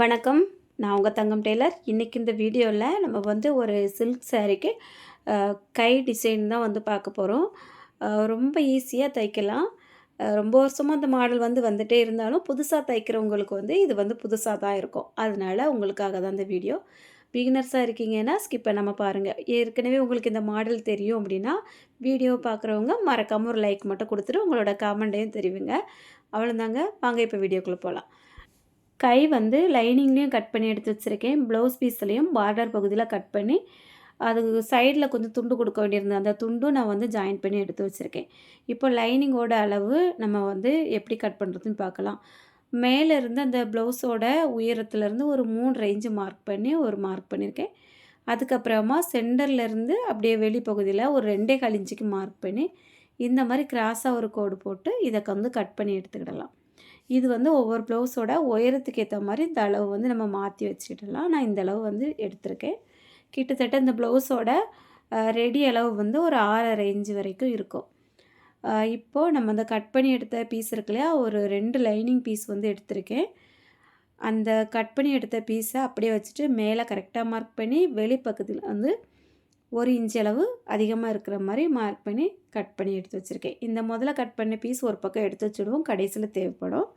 வணக்கம். நான் உங்கள் தங்கம் டெய்லர். இன்றைக்கி இந்த வீடியோவில் நம்ம வந்து ஒரு சில்க் சாரீக்கு கை டிசைன் தான் வந்து பார்க்க போகிறோம் ரொம்ப ஈஸியாக தைக்கலாம். ரொம்ப வருஷமாக அந்த மாடல் வந்து வந்துகிட்டே இருந்தாலும் புதுசாக தைக்கிறவங்களுக்கு வந்து இது வந்து புதுசாக தான் இருக்கும். அதனால உங்களுக்காக தான் இந்த வீடியோ. பிகினர்ஸாக இருக்கீங்கன்னா ஸ்கிப் நம்ம பாருங்கள் ஏற்கனவே உங்களுக்கு இந்த மாடல் தெரியும் அப்படின்னா வீடியோ பார்க்குறவங்க மறக்காமல் ஒரு லைக் மட்டும் கொடுத்துட்டு உங்களோட காமெண்ட்டையும் தெரிவிங்க. அவ்வளோதாங்க வாங்க இப்போ வீடியோக்குள்ளே போகலாம் கை வந்து லைனிங்லேயும் கட் பண்ணி எடுத்து வச்சுருக்கேன். ப்ளவுஸ் பீஸ்லேயும் பார்டர் பகுதியில் கட் பண்ணி அது சைடில் கொஞ்சம் துண்டு கொடுக்க வேண்டியிருந்தது. அந்த துண்டும் நான் வந்து ஜாயின் பண்ணி எடுத்து வச்சுருக்கேன். இப்போ லைனிங்கோட அளவு நம்ம வந்து எப்படி கட் பண்ணுறதுன்னு பார்க்கலாம். மேலே இருந்து அந்த ப்ளவுஸோட உயரத்துலேருந்து ஒரு மூணு ரேஞ்சு மார்க் பண்ணி ஒரு மார்க் பண்ணியிருக்கேன் அதுக்கப்புறமா சென்டர்லேருந்து அப்படியே வெளிப்பகுதியில் ஒரு ரெண்டே கழிஞ்சிக்கு மார்க் பண்ணி இந்த மாதிரி கிராஸாக ஒரு கோடு போட்டு இதை வந்து கட் பண்ணி எடுத்துக்கிடலாம். இது வந்து ஒவ்வொரு ப்ளவுஸோட உயரத்துக்கு ஏற்ற மாதிரி இந்த அளவு வந்து நம்ம மாற்றி வச்சுக்கிட்டலாம் நான் இந்த அளவு வந்து எடுத்திருக்கேன். கிட்டத்தட்ட இந்த ப்ளவுஸோட ரெடி அளவு வந்து ஒரு ஆறரை இன்ச்சு வரைக்கும் இருக்கும். இப்போது நம்ம அந்த கட் பண்ணி எடுத்த பீஸ் இருக்கு இல்லையா ஒரு ரெண்டு லைனிங் பீஸ் வந்து எடுத்திருக்கேன். அந்த கட் பண்ணி எடுத்த பீஸை அப்படியே வச்சுட்டு மேலே கரெக்டாக மார்க் பண்ணி வெளிப்பக்கத்தில் வந்து ஒரு இன்ச் அளவு அதிகமாக இருக்கிற மாதிரி மார்க் பண்ணி கட் பண்ணி எடுத்து வச்சுருக்கேன். இந்த முதல்ல கட் பண்ண பீஸ் ஒரு பக்கம் எடுத்து வச்சுடுவோம். கடைசியில் தேவைப்படும்.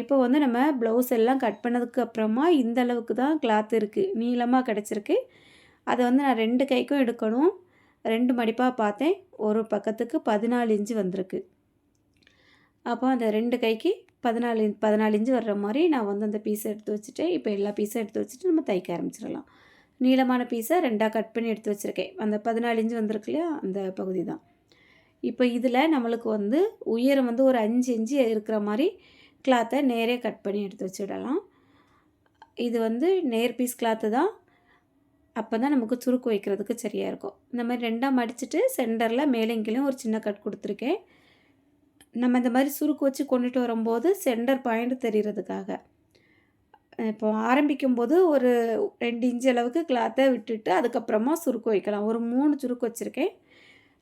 இப்போ வந்து நம்ம ப்ளவுஸ் எல்லாம் கட் பண்ணதுக்கு அப்புறமா இந்த அளவுக்கு தான் கிளாத் இருக்குது நீளமாக கிடச்சிருக்கு. அதை வந்து நான் ரெண்டு கைக்கும் எடுக்கணும். ரெண்டு மடிப்பாக பார்த்தேன். ஒரு பக்கத்துக்கு பதினாலு இன்ச்சு வந்திருக்கு. அப்போ அந்த ரெண்டு கைக்கு பதினாலு பதினாலு இன்ச்சு வர்ற மாதிரி நான் வந்து அந்த பீஸை எடுத்து வச்சுட்டு இப்போ எல்லா பீஸும் எடுத்து வச்சுட்டு நம்ம தைக்க ஆரம்பிச்சிடலாம். நீளமான பீஸை ரெண்டாக கட் பண்ணி எடுத்து வச்சுருக்கேன். அந்த பதினாலு இன்ச்சு வந்திருக்கு இல்லையா? அந்த பகுதி தான். இப்போ இதில் நம்மளுக்கு வந்து உயரம் வந்து ஒரு அஞ்சு இன்ச்சு இருக்கிற மாதிரி கிளாத்தை நேரே கட் பண்ணி எடுத்து வச்சுடலாம். இது வந்து நேர் பீஸ் கிளாத்து தான். அப்போ தான் நமக்கு சுருக்கு வைக்கிறதுக்கு சரியாக இருக்கும். இந்த மாதிரி ரெண்டாக மடிச்சுட்டு சென்டரில் மேலேங்கிலையும் ஒரு சின்ன கட் கொடுத்துருக்கேன். நம்ம இந்த மாதிரி சுருக்கு வச்சு கொண்டுட்டு வரும்போது சென்டர் பாயிண்ட் தெரிகிறதுக்காக இப்போ ஆரம்பிக்கும் போது ஒரு ரெண்டு இன்ச்சு அளவுக்கு கிளாத்தை விட்டுட்டு அதுக்கப்புறமா சுருக்கு வைக்கலாம். ஒரு மூணு சுருக்கு வச்சுருக்கேன்.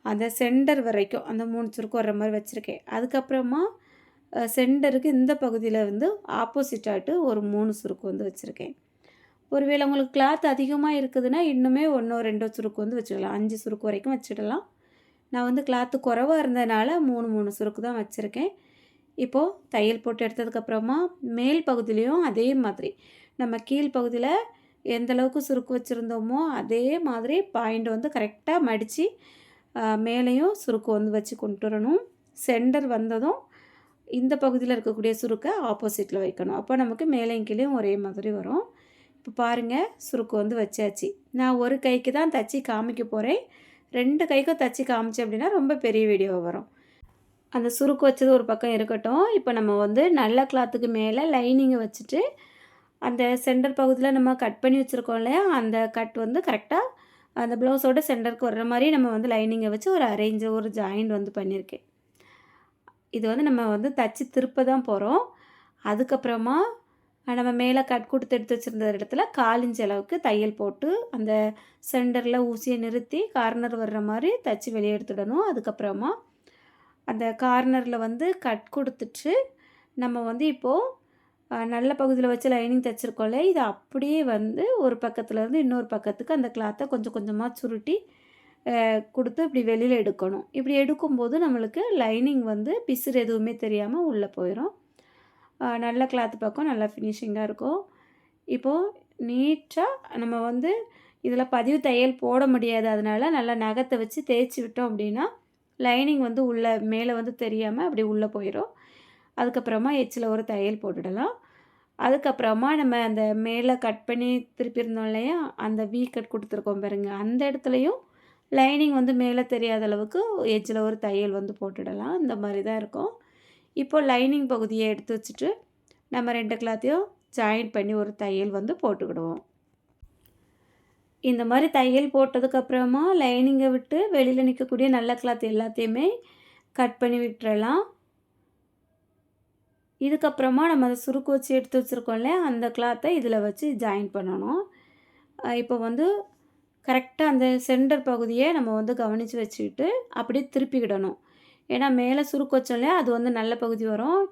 அந்த சென்டர் வரைக்கும் அந்த மூணு சுருக்கு வர்ற மாதிரி வச்சுருக்கேன். அதுக்கப்புறமா சென்டருக்கு இந்த பகுதியில் வந்து ஆப்போசிட்டாகிட்டு ஒரு மூணு சுருக்கு வந்து வச்சுருக்கேன். ஒருவேளை உங்களுக்கு கிளாத் அதிகமாக இருக்குதுன்னா இன்னுமே ஒன்றோ ரெண்டோ சுருக்கு வந்து வச்சுக்கலாம். அஞ்சு சுருக்கு வரைக்கும் வச்சுடலாம். நான் வந்து கிளாத்து குறைவாக இருந்ததுனால மூணு மூணு சுருக்கு தான் வச்சுருக்கேன். இப்போது தையல் போட்டு எடுத்ததுக்கப்புறமா மேல் பகுதியிலையும் அதே மாதிரி. நம்ம கீழ் பகுதியில் எந்தளவுக்கு சுருக்கு வச்சுருந்தோமோ அதே மாதிரி பாயிண்ட் வந்து கரெக்டாக மடித்து மேலேயும் சுருக்கு வந்து வச்சு கொண்டு வரணும். சென்டர் வந்ததும் இந்த பகுதியில் இருக்கக்கூடிய சுருக்கை ஆப்போசிட்டில் வைக்கணும். அப்போ நமக்கு மேலேயும் கீழேயும் ஒரே மாதிரி வரும். இப்போ பாருங்கள் சுருக்கு வந்து வச்சாச்சு. நான் ஒரு கைக்கு தான் தச்சு காமிக்க போகிறேன் ரெண்டு கைக்கும் தச்சு காமிச்சேன் அப்படின்னா ரொம்ப பெரிய வீடியோ வரும். அந்த சுருக்கு வச்சது ஒரு பக்கம் இருக்கட்டும். இப்போ நம்ம வந்து நல்ல கிளாத்துக்கு மேலே லைனிங்கை வச்சுட்டு அந்த சென்டர் பகுதியில் நம்ம கட் பண்ணி வச்சுருக்கோம் இல்லையா? அந்த கட் வந்து கரெக்டாக அந்த ப்ளவுஸோட சென்டருக்கு வர்ற மாதிரி நம்ம வந்து லைனிங்கை வச்சு ஒரு அரேஞ்சு ஒரு ஜாயிண்ட் வந்து பண்ணியிருக்கேன். இது வந்து நம்ம வந்து தச்சு திருப்ப தான் போகிறோம் அதுக்கப்புறமா நம்ம மேலே கட் கொடுத்து எடுத்து வச்சுருந்த இடத்துல காலிஞ்ச அளவுக்கு தையல் போட்டு அந்த சென்டரில் ஊசியை நிறுத்தி கார்னர் வர்ற மாதிரி தச்சு வெளியே எடுத்துடணும். அதுக்கப்புறமா அந்த கார்னரில் வந்து கட் கொடுத்துட்டு நம்ம வந்து இப்போது நல்ல பகுதியில் வச்சு லைனிங் தைச்சிருக்கோம்ல இதை அப்படியே வந்து ஒரு பக்கத்துலேருந்து இன்னொரு பக்கத்துக்கு அந்த கிளாத்தை கொஞ்சம் கொஞ்சமாக சுருட்டி கொடுத்து இப்படி வெளியில் எடுக்கணும். இப்படி எடுக்கும்போது நம்மளுக்கு லைனிங் வந்து பிசுறு எதுவுமே தெரியாமல் உள்ளே போயிடும் நல்ல கிளாத் பக்கம் நல்லா ஃபினிஷிங்காக இருக்கும். இப்போது நீட்டாக நம்ம வந்து இதில் பதிவு தையல் போட முடியாது. அதனால் நல்லா நகத்தை வச்சு தேய்ச்சி விட்டோம் அப்படின்னா லைனிங் வந்து உள்ளே மேலே வந்து தெரியாமல் அப்படி உள்ளே போயிடும் அதுக்கப்புறமா எச்சில் ஒரு தையல் போட்டுடலாம். அதுக்கப்புறமா நம்ம அந்த மேலே கட் பண்ணி திருப்பி இருந்தோம் இல்லையா? அந்த வீ கட் கொடுத்துருக்கோம் பாருங்க. அந்த இடத்துலையும் லைனிங் வந்து மேலே தெரியாத அளவுக்கு எஜ்ஜில் ஒரு தையல் வந்து போட்டுடலாம். இந்த மாதிரி தான் இருக்கும். இப்போ லைனிங் பகுதியை எடுத்து வச்சுட்டு நம்ம ரெண்டு கிளாத்தையும் ஜாயின் பண்ணி ஒரு தையல் வந்து போட்டுக்கிடுவோம். இந்த மாதிரி தையல் போட்டதுக்கப்புறமா லைனிங்கை விட்டு வெளியில் நிற்கக்கூடிய நல்ல கிளாத் எல்லாத்தையுமே கட் பண்ணி விட்டுறலாம். இதுக்கப்புறமா நம்ம அதை சுருக்கு வச்சு எடுத்து வச்சுருக்கோம்ல அந்த கிளாத்தை இதில் வச்சு ஜாயின் பண்ணணும். இப்போ வந்து கரெக்டாக அந்த சென்டர் பகுதியை நம்ம வந்து கவனித்து வச்சுக்கிட்டு அப்படியே திருப்பிக்கிடணும் ஏன்னா மேலே சுருக்கு வச்சோம் இல்லையா? அது வந்து நல்ல பகுதி வரும்.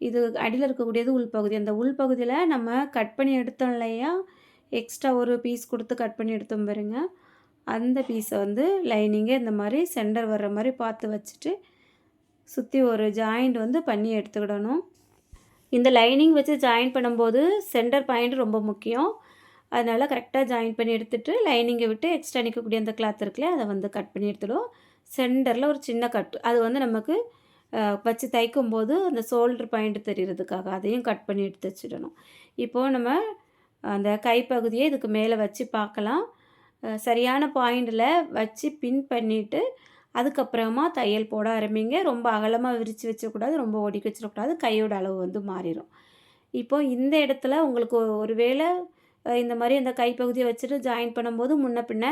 இது அடியில் இருக்கக்கூடியது உள்பகுதி அந்த உள்பகுதியில் நம்ம கட் பண்ணி எடுத்தோம் இல்லையா? எக்ஸ்ட்ரா ஒரு பீஸ் கொடுத்து கட் பண்ணி எடுத்தோம் பாருங்க. அந்த பீஸை வந்து லைனிங்கே இந்த மாதிரி சென்டர் வர்ற மாதிரி பார்த்து வச்சுட்டு சுற்றி ஒரு ஜாயிண்ட் வந்து பண்ணி எடுத்துக்கிடணும். இந்த லைனிங் வச்சு ஜாயின் பண்ணும்போது சென்டர் பாயிண்ட் ரொம்ப முக்கியம். அதனால் கரெக்டாக ஜாயின் பண்ணி எடுத்துகிட்டு லைனிங்கை விட்டு எக்ஸ்ட்ரா நிற்கக்கூடிய அந்த கிளாத் இருக்குல்லையே அதை வந்து கட் பண்ணி எடுத்துடும் சென்டரில் ஒரு சின்ன கட் அது வந்து நமக்கு வச்சு தைக்கும் போது அந்த ஷோல்டர் பாயிண்ட் தெரிகிறதுக்காக அதையும் கட் பண்ணி எடுத்து வச்சிடணும். இப்போது நம்ம அந்த கைப்பகுதியை இதுக்கு மேலே வச்சு பார்க்கலாம். சரியான பாயிண்டில் வச்சு பின் பண்ணிவிட்டு அதுக்கப்புறமா தையல் போட ஆரம்பிங்க. ரொம்ப அகலமாக விரித்து வச்சக்கூடாது ரொம்ப ஒடிக்க வச்சிடக்கூடாது கையோட அளவு வந்து மாறிடும். இப்போ இந்த இடத்துல உங்களுக்கு ஒரு வேளை இந்த மாதிரி அந்த கைப்பகுதியை வச்சுட்டு ஜாயின் பண்ணும்போது முன்ன பின்ன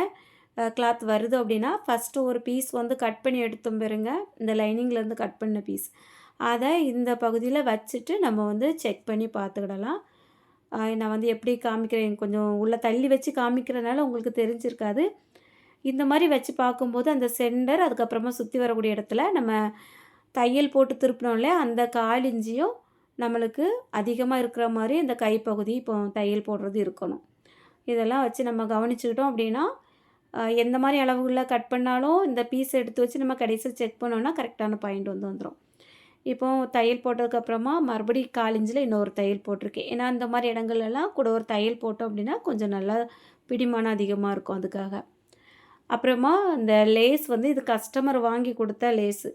கிளாத் வருது அப்படின்னா ஃபஸ்ட்டு ஒரு பீஸ் வந்து கட் பண்ணி எடுத்தோம் பாருங்க. இந்த லைனிங்லேருந்து கட் பண்ண பீஸ் அதை இந்த பகுதியில் வச்சுட்டு நம்ம வந்து செக் பண்ணி பார்த்துக்கிடலாம். நான் வந்து எப்படி காமிக்கிறேன்? கொஞ்சம் உள்ளே தள்ளி வச்சு காமிக்கிறதுனால உங்களுக்கு தெரிஞ்சிருக்காது. இந்த மாதிரி வச்சு பார்க்கும்போது அந்த சென்டர் அதுக்கப்புறமா சுற்றி வரக்கூடிய இடத்துல நம்ம தையல் போட்டு திருப்பினோம்ல அந்த கால் இஞ்சியும் நம்மளுக்கு அதிகமாக இருக்கிற மாதிரி இந்த கைப்பகுதி இப்போ தையல் போடுறது இருக்கணும். இதெல்லாம் வச்சு நம்ம கவனிச்சுக்கிட்டோம் அப்படின்னா எந்த மாதிரி அளவுகளில் கட் பண்ணாலும் இந்த பீஸ் எடுத்து வச்சு நம்ம கடைசியில் செக் பண்ணோன்னா கரெக்டான பாயிண்ட் வந்து வந்துடும் இப்போ தையல் போட்டதுக்கப்புறமா மறுபடியும் காலிஞ்சில் இன்னொரு தையல் போட்டிருக்கேன். ஏன்னா இந்த மாதிரி இடங்கள்லாம் கூட ஒரு தையல் போட்டோம் அப்படின்னா கொஞ்சம் நல்லா பிடிமானம் அதிகமாக இருக்கும் அதுக்காக. அப்புறமா இந்த லேஸ் வந்து இது கஸ்டமர் வாங்கி கொடுத்த லேஸு.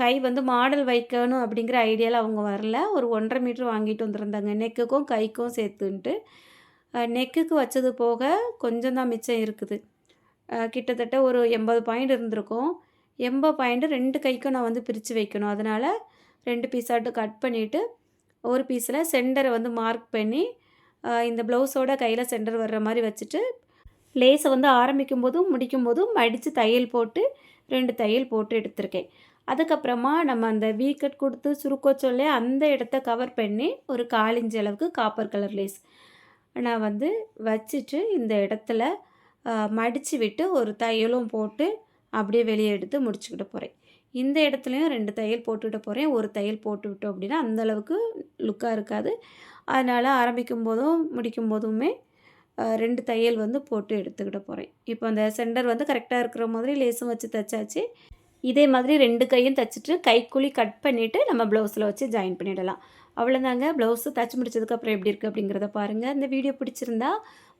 கை வந்து மாடல் வைக்கணும் அப்படிங்கிற ஐடியாவில் அவங்க வரல. ஒரு ஒன்றரை மீட்டர் வாங்கிட்டு வந்திருந்தாங்க. நெக்குக்கும் கைக்கும் சேர்த்துன்ட்டு. நெக்குக்கு வச்சது போக கொஞ்சம் தான் மிச்சம் இருக்குது. கிட்டத்தட்ட ஒரு எண்பது பாயிண்ட் இருந்திருக்கும். எண்பது பாயிண்ட்டு ரெண்டு கைக்கும் நான் வந்து பிரித்து வைக்கணும். அதனால் ரெண்டு பீஸாட்டு கட் பண்ணிவிட்டு ஒரு பீஸில் சென்டரை வந்து மார்க் பண்ணி இந்த ப்ளவுஸோட கையில் சென்டர் வர்ற மாதிரி வச்சுட்டு லேஸை வந்து ஆரம்பிக்கும் போதும் முடிக்கும் போதும் மடித்து தையல் போட்டு ரெண்டு தையல் போட்டு எடுத்திருக்கேன். அதுக்கப்புறமா நம்ம அந்த வீக்கட் கொடுத்து சுருக்கோ சொல்லி அந்த இடத்த கவர் பண்ணி ஒரு காலிஞ்சி அளவுக்கு காப்பர் கலர் லேஸ் நான் வந்து வச்சுட்டு இந்த இடத்துல மடித்து விட்டு ஒரு தையலும் போட்டு அப்படியே வெளியே எடுத்து முடிச்சுக்கிட்டு போகிறேன் இந்த இடத்துலையும் ரெண்டு தையல் போட்டுக்கிட்டு போகிறேன் ஒரு தையல் போட்டு விட்டோம் அப்படின்னா அந்த அளவுக்கு லுக்காக இருக்காது. அதனால் ஆரம்பிக்கும் போதும் முடிக்கும் போதுமே ரெண்டு தையல் வந்து போட்டு எடுத்துக்கிட்டு போகிறேன் இப்போ அந்த சென்டர் வந்து கரெக்டாக இருக்கிற மாதிரி லேஸும் வச்சு தைச்சாச்சு. இதே மாதிரி ரெண்டு கையும் தைச்சிட்டு கைக்குழி கட் பண்ணிவிட்டு நம்ம ப்ளவுஸில் வச்சு ஜாயின் பண்ணிடலாம். அவ்வளோதாங்க ப்ளவுஸு தைச்சி முடிச்சதுக்கப்புறம் எப்படி இருக்குது அப்படிங்கிறத பாருங்கள் இந்த வீடியோ பிடிச்சிருந்தா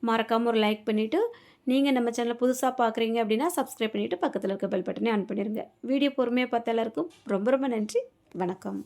மறக்காமல் ஒரு லைக் பண்ணிவிட்டு நீங்கள் நம்ம சேனலை புதுசாக பார்க்குறீங்க அப்படின்னா சப்ஸ்கிரைப் பண்ணிவிட்டு பக்கத்தில் இருக்க பெல் பட்டனே ஆன் பண்ணிடுங்க வீடியோ பொறுமையாக பார்த்த எல்லாருக்கும் ரொம்ப ரொம்ப நன்றி. வணக்கம்.